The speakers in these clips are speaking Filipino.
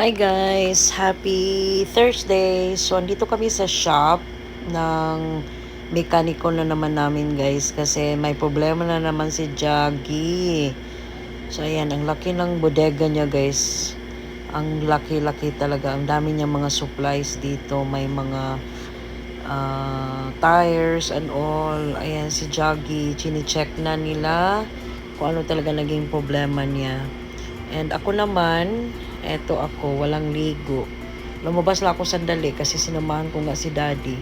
Hi guys! Happy Thursday! So, andito kami sa shop ng mekaniko na naman namin guys kasi may problema na naman si Jaggy. So, ayan. Ang laki ng bodega niya guys. Ang laki-laki talaga. Ang dami niya mga supplies dito. May mga ah, tires and all. Ayan, si Jaggy. Chine-check na nila kung ano talaga naging problema niya. And ako naman, eto ako, walang ligo. Lumabas lang ako sandali kasi sinamahan ko nga si daddy.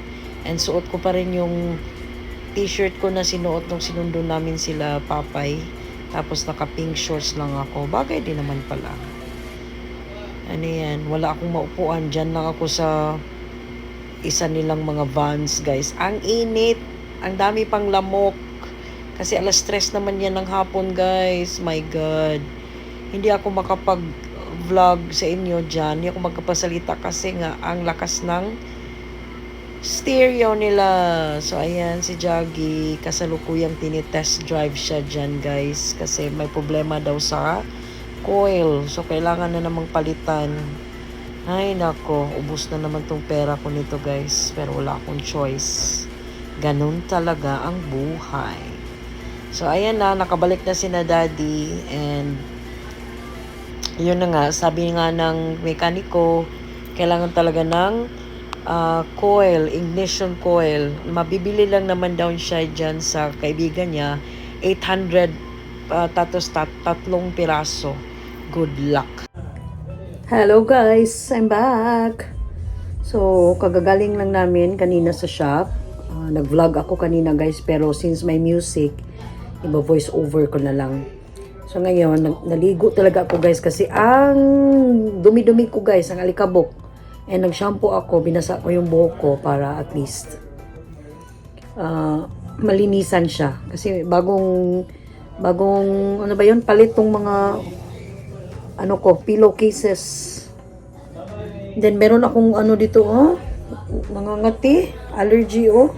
And suot ko pa rin yung t-shirt ko na sinuot nung sinundo namin sila papay. Tapos naka pink shorts lang ako. Bagay din naman pala. Ano yan, wala akong maupuan. Diyan lang ako sa isa nilang mga vans guys. Ang init. Ang dami pang lamok. Kasi alas stress naman yan ng hapon guys. My God hindi ako makapag-vlog sa inyo dyan. Hindi ako magkapasalita kasi nga ang lakas ng stereo nila. So, ayan si Jaggy. Kasalukuyang tinitest drive siya dyan, guys. Kasi may problema daw sa coil. So, kailangan na namang palitan. Ay, nako. Ubus na naman tong pera ko nito, guys. Pero wala akong choice. Ganun talaga ang buhay. So, ayan na. Nakabalik na si na daddy. And, yun na nga, sabi nga ng mekaniko, kailangan talaga ng ah, coil, ignition coil. Mabibili lang naman daw siya dyan sa kaibigan niya, 800 uh, tat tatlong piraso. Good luck. Hello guys, I'm back. So, kagagaling lang namin kanina sa shop. Ah, nag-vlog ako kanina guys, pero since may music, iba voice over ko na lang. So ngayon, naligo talaga ako guys kasi ang dumi-dumi ko guys, ang alikabok. And nag-shampoo ako, binasa ko yung buhok ko para at least ah, malinisan siya. Kasi bagong, bagong, ano ba yun, palit tong mga, ano ko, pillowcases. Then meron akong ano dito, oh, mga ngati, allergy, oh.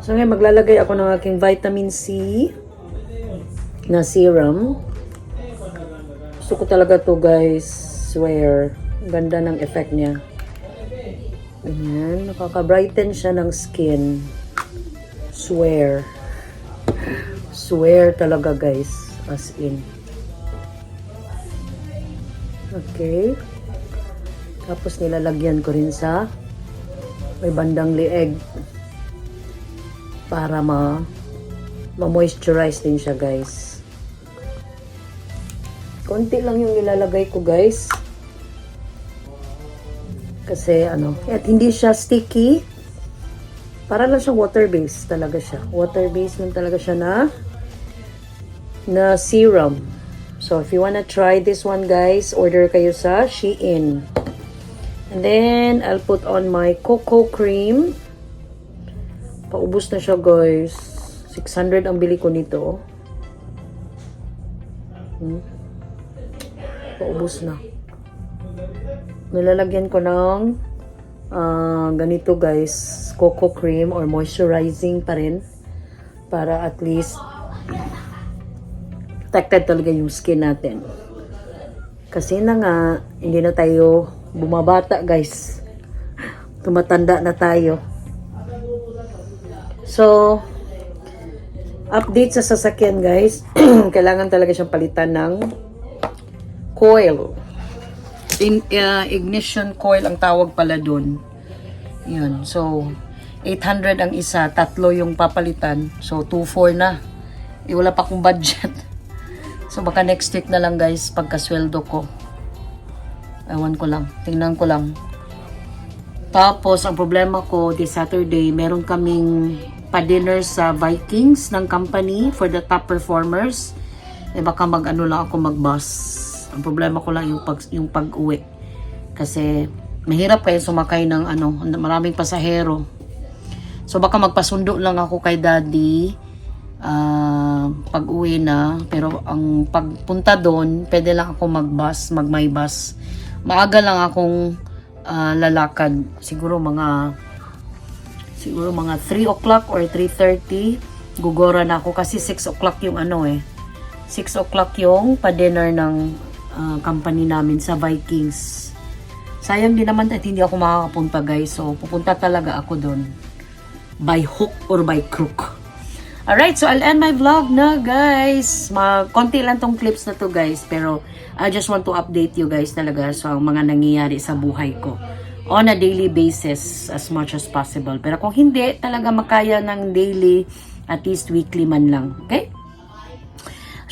So ngayon, maglalagay ako ng aking vitamin C na serum. Gusto ko talaga to guys. Swear. Ganda ng effect niya. Ayan. Nakaka-brighten siya ng skin. Swear. Swear talaga guys. As in. Okay. Tapos nilalagyan ko rin sa may bandang lieg para ma ma-moisturize din siya guys. Konti lang yung nilalagay ko guys. Kasi ano, at hindi siya sticky. Para lang siyang water-based talaga siya. Water-based lang talaga siya na na serum. So if you wanna try this one guys, order kayo sa Shein. And then I'll put on my cocoa cream. Paubos na siya guys. 600 ang bili ko nito. Hmm. Paubos na. Nilalagyan ko ng ah, ganito guys, cocoa cream or moisturizing pa rin para at least protected talaga yung skin natin. Kasi na nga, hindi na tayo bumabata guys. Tumatanda na tayo. So, update sa sasakyan guys. Kailangan talaga siyang palitan ng coil. In, uh, ignition coil ang tawag pala dun. Yun. So, 800 ang isa, tatlo yung papalitan. So, 2,4 na. Eh, wala pa akong budget. So, baka next week na lang guys, pagkasweldo ko. Ewan ko lang. Tingnan ko lang. Tapos, ang problema ko, this Saturday, meron kaming pa-dinner sa Vikings ng company for the top performers. Eh, baka mag-ano lang ako mag-bus. Ang problema ko lang yung, pag, yung pag-uwi. Kasi, mahirap kayo sumakay ng ano, maraming pasahero. So, baka magpasundo lang ako kay daddy ah, pag-uwi na. Pero, ang pagpunta doon, pwede lang ako mag-bus, mag-my bus. Maaga lang akong ah, lalakad. Siguro mga siguro mga 3 o'clock or 3.30 gugora na ako kasi 6 o'clock yung ano eh 6 o'clock yung pa-dinner ng ah, company namin sa Vikings. Sayang din naman at hindi ako makakapunta guys. So pupunta talaga ako doon. By hook or by crook. Alright, so I'll end my vlog na guys. Ma konti lang tong clips na to guys. Pero I just want to update you guys talaga sa mga nangyayari sa buhay ko. On a daily basis as much as possible. Pero kung hindi talaga makaya ng daily, at least weekly man lang. Okay?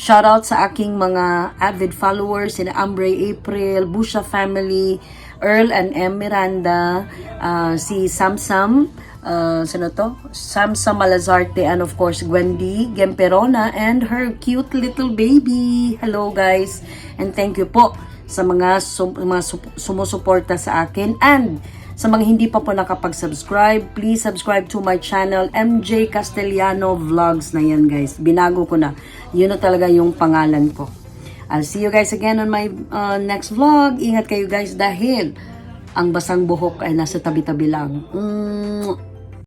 Shoutout sa aking mga avid followers, sina Ambre April, Busha family, Earl and M. Miranda, ah, si Samsam, uh, sino to? Samsam Malazarte, and of course, Gwendy Gemperona and her cute little baby. Hello guys, and thank you po sa mga, sum- mga sup- sumusuporta sa akin and sa mga hindi pa po nakapag-subscribe, please subscribe to my channel, MJ Castellano Vlogs na yan guys. Binago ko na. Yun na talaga yung pangalan ko. I'll see you guys again on my uh, next vlog. Ingat kayo guys dahil ang basang buhok ay nasa tabi-tabi lang. Mm.